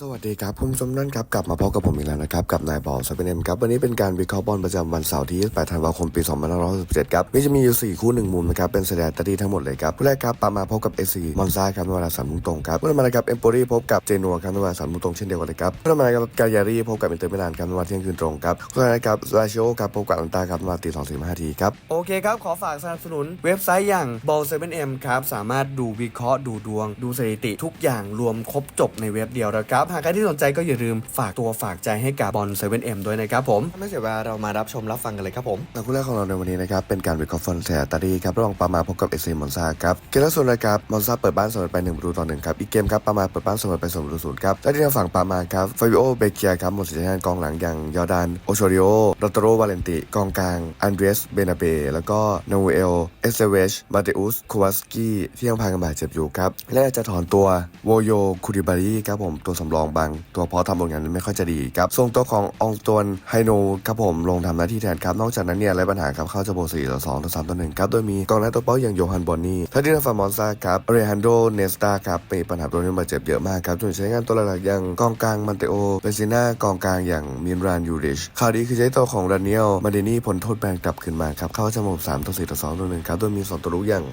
สวัสดีครับคุณผู้ชมนั่นครับกลับมาพบกับผมอีกแล้วนะครับกับนายบอลสเปนเอ็มครับวันนี้เป็นการวิเคราะห์บอลประจำวันเสาร์ที่ 28 ธันวาคม ปี 2567 ครับมีจะมีอยู่ 4 คู่ 1 มุมนะครับเป็นสแตทตี้ทั้งหมดเลยครับผู้แรกครับปามาพบกับเอซีมอนซาครับในเวลาสามโมงตรงครับผู้ต่อมานะครับเอมโปรีพบกับเจนัวครับในเวลาสามโมงตรงเช่นเดียวกันเลยครับผู้ต่อมานะครับกายารีพบกับอินเตอร์มิลานครับในเวลาเที่ยงคืนตรงครับผู้ต่อมานะครับลาชิโอครับพบกับอันตาครับในเวลาตีสองสี่ห้าทีครับโอเคครับขอฝากสนับสนุนเว็บไซต์อย่าง ball 7 m ครับสามารถดูวิเคราะห์ดูดวง ดูสถิติทุกอย่างรวมครบจบในเว็บเดียวนะครับหากใครที่สนใจก็อย่าลืมฝากตัวฝากใจให้กับบอล7 m ด้วยนะครับผมไม่เสียเวลาเรามารับชมรับฟังกันเลยครับผมแต่คู่แรกของเราในวันนี้นะครับเป็นการวิเคราะห์ฟอนเซียตารีครับระหว่างปามาพบกับเอซีมอนซาครับเกมล่าสุดนะครับมอนซาเปิดบ้านเสมอไป1ประตูต่อหนึ่งครับอีกเกมครับปามาเปิดบ้านเสมอไป0ประตูศูนย์ครับและที่ทางฝั่งปามาครับฟาบิโอเบเกียครับหมดสิทธิ์ในการกองหลังอย่างยอร์ดานโอโชริโอรอตโรวาเลนติกองกลางอันเดรสเบนาเบแล้วก็นาเอลเอสเซเวชมาเตอุสคูวัสกี้ที่ยังพากันบาดเจ็บอยู่ครับและจะถอนตัวโวโยคูริบารีครับผมตัวสำรองบางตัวเพราะทำผลงานไม่ค่อยจะดีครับส่งตัวขององตวนไฮโนครับผมลงทำหน้าที่แทนครับ นอกจากนั้นเนี่ยไรปัญหาครับเข้าจะโบสี่ต่อสองต่อสามต่อหนึ่งครับโดยมีกองหน้าตัวเป้าอย่างโยฮันบอนนี่ถ้าที่ทางฝั่งมอนซาครับเรฮันโดเนสตาครับมีปัญหาตัวนี้มาเจ็บเยอะมากครับจนใช้งานตัวหลักอย่างกองกลางมันเตโอเปซิน่ากองกลางอย่างมินรานยูริชข่าวดีคือใช้ตัวของดานิเอลมาเดนี่พ้นโทษแบนกลับขึ้นมาครับเข้าจะหมดสามต่อสี่ต่อสองต่อหนึ่งครับโดยมีสองตัวลุกอย่าง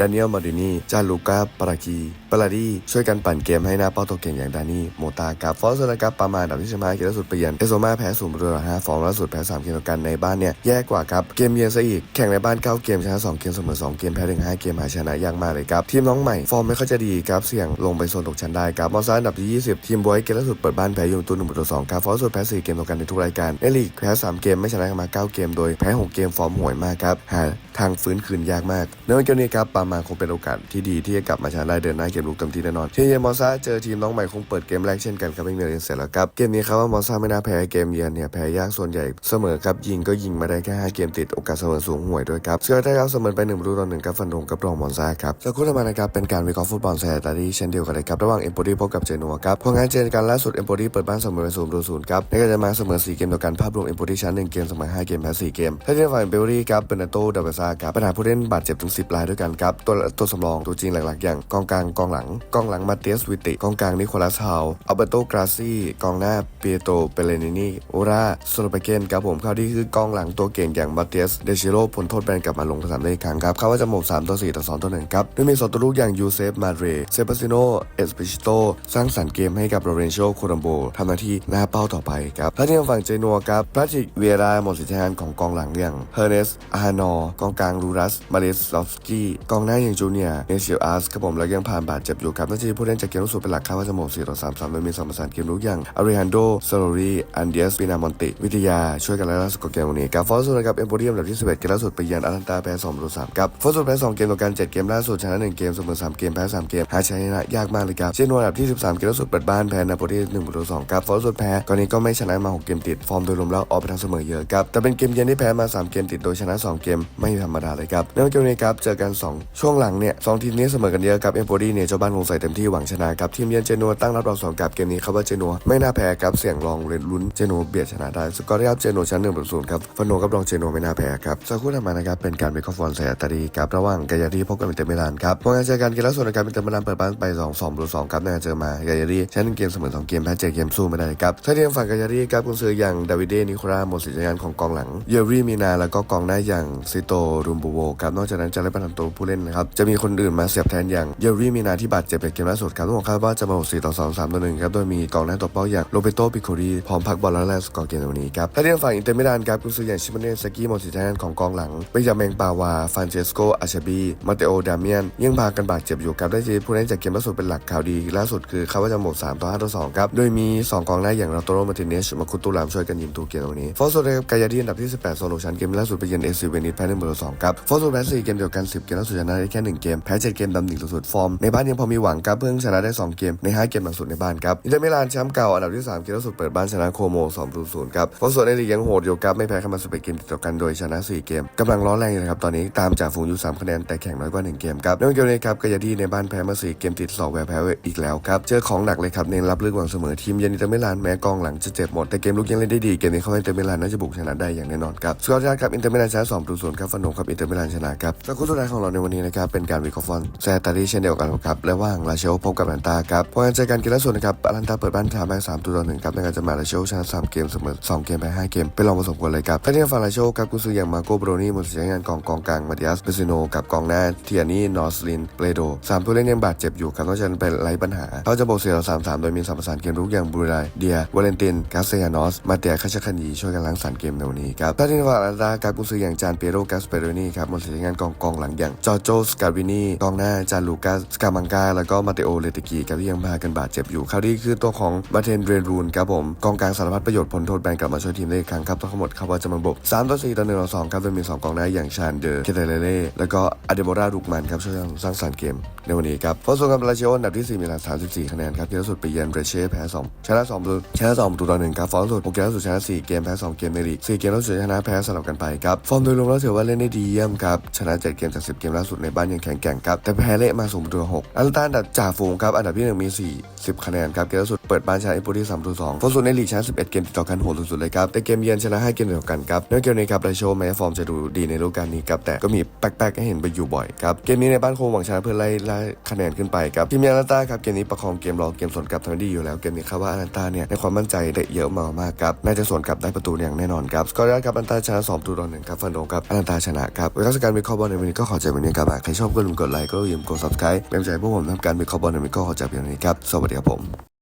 ดานิเอลมาดินีจาลูกาปารากีปาราดีช่วยกันปั่นเกมให้หน้าเป้าตัวเก่งอย่างดานี่โมตากับฟอสนะครับประมาณดับที่ชนะเกมล่าสุดไปเยือนเอโซมาแพ้ศูนย์ประตูต่อห้าฟอร์มล่าสุดแพ้สามเกมต่อกันในบ้านเนี่ยแย่กว่าครับเกมเยือนซะอีกแข่งในบ้านเก้าเกมชนะสองเกมเสมอสองเกมแพ้ถึงห้าเกมหาชนะยากมากเลยครับทีมน้องใหม่ฟอร์มไม่ค่อยจะดีครับเสี่ยงลงไปโซนตกชั้นได้ครับมอสซาอันดับที่20ทีมบอยเกมล่าสุดเปิดบ้านแพ้ยูนตุสหนึ่งประตูสองครับฟอสสุดแพ้สี่เกมต่อกันในทุกรายการในลีกแพ้สามเกมไม่ชนะมาเก้าเกมโดยแพ้หกเกมฟอร์มห่วยมากครับหาทางฟื้นคืนยากมากในวันเกมนี้ครับปามาคงเป็นโอกาสที่ดีที่จะกลับมาชนะได้เดินหน้าเกมลุกเต็มที่แน่นอนทีเยมอสซาเจอทีมน้องใหม่คงเปิดเกมแรกเช่นกันครับไม่มีอะไรเสร็จแล้วครับเกมนี้ครับว่ามอสซาไม่น่าแพ้เกมเยือนเนี่ยแพ้ยากส่วนใหญ่เสมอครับยิงก็ยิงมาได้แค่ห้าเกมติดโอกาสเสมอสูงห่วยด้วยครับเชื่อได้รับเสมอไปหนึ่งประตูต่อหนึ่งครับฟันธงกับรองมอนซาครับแล้วคู่ต่อมานะครับเป็นการวิเคราะห์ฟุตบอลแซตารีเช่นเดียวกันเลยครับระหว่างเอมโปรีพบกับเจนัวครับผลงานเจอกันล่าสุดเอมโปรีเปิดบ้านเสมอไปศูนย์ประตูศูนย์ครับในการจะมาเสมอสี่เกมต่อกันภาพรวมเอมโปรีชนะหนึ่งเกมเสมอห้าเกมแพ้สี่เกมถ้าที่ฝั่งเบลลี่ครับเบนาโตดาเบซาครับปัญหาผู้เล่นบาดเจ็บถึงสิบรายด้วยกันครับตัวตัวสำรองตัวจริงหลักๆ อย่างกองกลางกองหลังกองหลังมาเตียสวิติกองกลางนิโคลัสฮาวอัลเบโตกราซี่กองหน้าเปียโตเปเลนินีโอราโซโลเปเกนครับผมคราวนี้คือกองหลังตัวเก่งอย่างมาเตียสเดชิโรพ้นโทษแบนกลับมาลงสนามได้อีกครั้งครับเขาว่าจะหมด3ต่อ4ต่อ2ต่อ1ครับโดยมีสองตัวลูกอย่างยูเซฟมาเรเซบาซิโนเอสปิชิโตสร้างสรรค์เกมให้กับโรเรนโชโคลัมโบทำหน้าที่หน้าเป้าต่อไปครับและที่ทาฝั่งเจนัวครับพลาติกเวียราหมดสิทธิงานของกองหลังอย่างเฮอร์เนสอาฮานอกองกลางลูรัสมาเลสลอฟสกี้กองหน้าอย่างจูเนียร์เนชียอาร์สครับผมแล้วยังผ่านบาดเจ็บอยู่ครับน่าจะมีผู้เล่นจากเกมลูกสุดเป็นหลักครับว่าจะหมด4ต่อ3 3โดยมีสองประสานเกมลุกอย่างอาริฮันโดซาโรรีอันเดียสปินามอนติวิทยาช่วยกันแล้วล่าสุดของเกมวันนี้ครับฟอร์สูนะครับเอ็มโพเรียมอันดับที่11เกมล่าสุดไปเยือนอารันตาแพ้2ประตู3ครับฟอร์สูแพ้2เกมต่อกัน7เกมล่าสุดชนะ1เกมเสมอ3เกมแพ้3เกมหาชัยชนะยากมากเลยครับเช่นวันอันดับที่ 13 เกมล่าสุดเปิดบ้านแพ้นาโปลี1ประตู2ครับฟอร์สูแพ้ก่อนนี้ก็ไม่ชนะมา 6 เกมติดฟอร์มโดยรวมแล้วออกไปทางเสมอเยอะครับแต่เป็นเกมเยือนที่แพ้มา 3 เกมติดโดยชนะ 2 เกมไม่ธรรมดาเลยครับในวันเกมนี้ครับเจอกันสองช่วงหลังเนี่ยสองทีมนี้เสมอกันเยอะครับเอมโพเรีเนี่ยเจ้าบ้านคงใส่เต็มที่หวังชนะครับทีมเยือนเจนัวตั้งรับรองสองกับเกมนี้ครับว่าเจนัวไม่น่าแพ้ครับเสี่ยงรองเล่นลุ้นเจนัวเบียดชนะได้สกอร์ที่ครับเจนัวชั้นหนึ่งศูนย์ครับฟนโนกับรองเจนัวไม่น่าแพ้ครับสักครู่ถัดมานะครับเป็นการเบคอฟอนแซตารีครับระหว่างกายารีพบกับอินเตอร์มิลานครับผลงานเจอกันเกมล่าสุดนะครับอินเตอร์มิลานเปิดบ้านไป2 2ประตู2ครับในการเจอมากายารีชนะเกมเสมอ2เกมแพ้เจ็ดเกมสู้ไม่ได้ครับถ้าเทียมฝั่งกายารีครับกุนซืออย่างดาวิดเดนิโคลาหมดสิทธิ์งานของกองหลังเยอรี่มีนาแล้วก็กองหน้าอย่างซิโตรุมบูโวครับนอกจากนั้นจะได้ประทานตัวผู้เล่นนะครับจะมีคนอื่นมาเสียบแทนอย่างเยอรี่มีนาที่บาดเจ็บในเกมล่าสุดครับทุกคนคาดว่าจะมา4ต่อ2 3ต่อ1ครับโดยมีกองหน้าตัวเป้าอย่างโรเบโตปิโครีพร้อมพักบอลแล้วแลสกอร์เกมในวันนี้ครับถ้าเทียมฝั่งอินเตอร์มิลานครับกุนซืออย่างชิมเนสกี้มดสิทธิ์งานของกองหลังเบยาเมงปาวาฟานเชสโกอาชบีมาเตโอดาเมียนยังพากันบาดเจ็บอยู่ครับได้จีผู้เล่นจากเกมล่าสุดเป็นหลักข่าวดีล่าสุดคือเขาว่าจะหมด3ต่อ5ต่อ2ครับโดยมี 2 กองหน้าอย่างราโตโรมาติเนชมาคุตุลามช่วยกันยิงตัวเกมในวันนี้ฟอสโซเดกายาดีอันดับที่ 18โซโลชันเกมล่าสุดไปเยือนเอซิเวนิสแพ้1ต่งเบอ2ครับฟอสโซแพ้4เกมเดียวกัน 10 เกมล่าสุดชนะได้แค่ 1 เกม แพ้ 7 เกมดำหนึ่งสุดฟอร์ม ในบ้านยังพอมีหวังครับเพิ่งชนะได้ 2 เกม ใน 5 เกมหลังสุดในบ้านครับอินเตอร์มิลานแชมป์เก่าอันดับที่ 3 เกมล่าสุดเปิดบ้านชนะโคโม2ต่อ0ครับฟอสโซในลีกยังโหดอยู่ครับไม่แพ้เข้ามา11เกมติดต่อกันโดยชนะ 4 เกมกำลังร้อนแรงอยู่นะครับตอนนี้ตามจากฝูงอยู่3คะแนนแต่แข่งน้อยกว่า 1 เกมครับในวันเกมนี้ครับกายาดีในบ้านแพ้มา4เกมติดสองแพ้แพ้อีกแล้วครับเจอของหนักเลยครับเน้นรับลึกหวังเสมอทีมเยือนอินเตอร์มิลานแม้กองหลังจะเจ็บหมดแต่เกมลุกยังเล่นได้ดีเกมนี้เข้าว่าอินเตอร์มิลานน่าจะบุกชนะได้อย่างแน่นอนครับสกอร์ที่ครับอินเตอร์มิลานชนะ2ต่อ0ครับฟันโนครับอินเตอร์มิลานชนะครับและคู่สุดท้ายของเราในวันนี้นะครับเป็นการวิเคราะห์ฟอนแซตารีเช่นเดียวกันครับระหว่างลาเชลพบกับแอนตาครับพอการเจอกันเกมล่าสุดนะครับอันตาเปิดบ้านทำไปสามตัวต่อหนึ่งครับในการจะมาลาเชลชนะสามเกมเสมอสองเกมไปห้าเกมไปลองผสมกันเลยครับถ้าที่ทางฝั่งลาเชลครับกุนซืออย่างมาโกโบรนี่หมดสิทธิ์ใช้งานกองกองกลางมาติอัสเบซิโนกับกองหน้าเทียนี่นอสลินเปโดสามผู้เล่นยังบาดเจ็บอยู่ครับเพราะฉะนั้นเป็นไร้ปัญหาเขาจะบอกเสียเราสามสามโดยมีสามประสานเกมรุกอย่างบูไลเดียวาเลนตินกาเซียนอสมาเตียคาชคันยีช่วยกันล้างสารเกมในวันนี้ครับถ้าที่ทางฝั่งอารันตาครับกุนซืออย่างจานเปโรกาสเปโรนี่ครับหมดสิทธิ์ใช้งานกองกองหลังอย่างจอร์โจสกาวินีกองหน้าจานลูกัสกามังกา แล้วก็มาเตโอเลติกีครับที่ยังพากันบาดเจ็บอยู่คราวนี้คือตัวของมาเทนเรนรูนครับผมกองกลางสารพัดประโยชน์ผลโทษแบนกลับมาช่วยทีมได้อีกครั้งครับทั้งหมดครับว่าจะมาบก3ต่อ4ต่อ1ต่อ2ครับโดยมี2กองหน้าอย่างชานเดอร์เคเตเลเล่แล้วก็อเดโบราลูกมันครับช่วยสร้างสรรค์เกมในวันนี้ครับเพราะส่วนกับลาเชโออันดับที่ 4 มีลา34 คะแนนครับที่ล่าสุดไปเยือนเรเช่แพ้ 2 ชนะ2ประตูชนะ2ประตูต่อ1ครับฟอร์มสุด6เกมล่าสุดชนะ 4 เกมแพ้ 2 เกมในลีก 4 เกมล่าสุดชนะแพ้สลับกันไปครับ ฟอร์มโดยรวมแล้วถือว่าเล่นได้ดีเยี่ยมครับ ชนะ 7 เกมจาก 10 เกมล่าสุดในบ้านยังแข็งแกร่งครับแต่แพ้เละมาสูงประตู6อันตันดับจ่าฝูงครับอันดับที่หนึ่งมี4 10 คะแนนครับเกมล่าสุดเปิดบ้านชนะอิมโปที่3ประตู2ฟอร์มสุดในลีกชนะ 11 เกมติดต่อกันโหดสุดๆเลยครับแต่เกมเยือนชนะ 5 เกมติดต่อกันครับในเกมนี้ครับลาเชแม้ฟอร์มจะดูดีในฤดูกาลนี้ครับแต่ก็มีแป๊กๆให้เห็นไปอยู่บ่อยครับเกมนี้ในบ้านคงหวังชนะเพื่อไล่ไล่คะแนนขึ้นไปครับทีมยานาต้าครับเกมนี้ประคองเกมรอเกมสวนกลับทำได้ดีอยู่แล้วเกมนี้ครับว่าอานาต้าเนี่ยในความมั่นใจได้เยอะมากๆครับน่าจะสวนกลับได้ประตูอย่างแน่นอนครับสกอร์ได้ครับอานาต้าชนะ2ประตูต่อหนึ่งครับฟันโดครับอานาต้าชนะครับเคราะห์การวิเคราะห์บอลในวันนี้ก็ขอใจวันนี้ครับใครชอบก็ลืมกดไลค์ก็อย่าลืมกด subscribe เป็นใจพวกผมทำการวิเคราะห์บอลในวันนี้ก็ขอใจเพียงเท่านี้ครับสวัสดีครับผม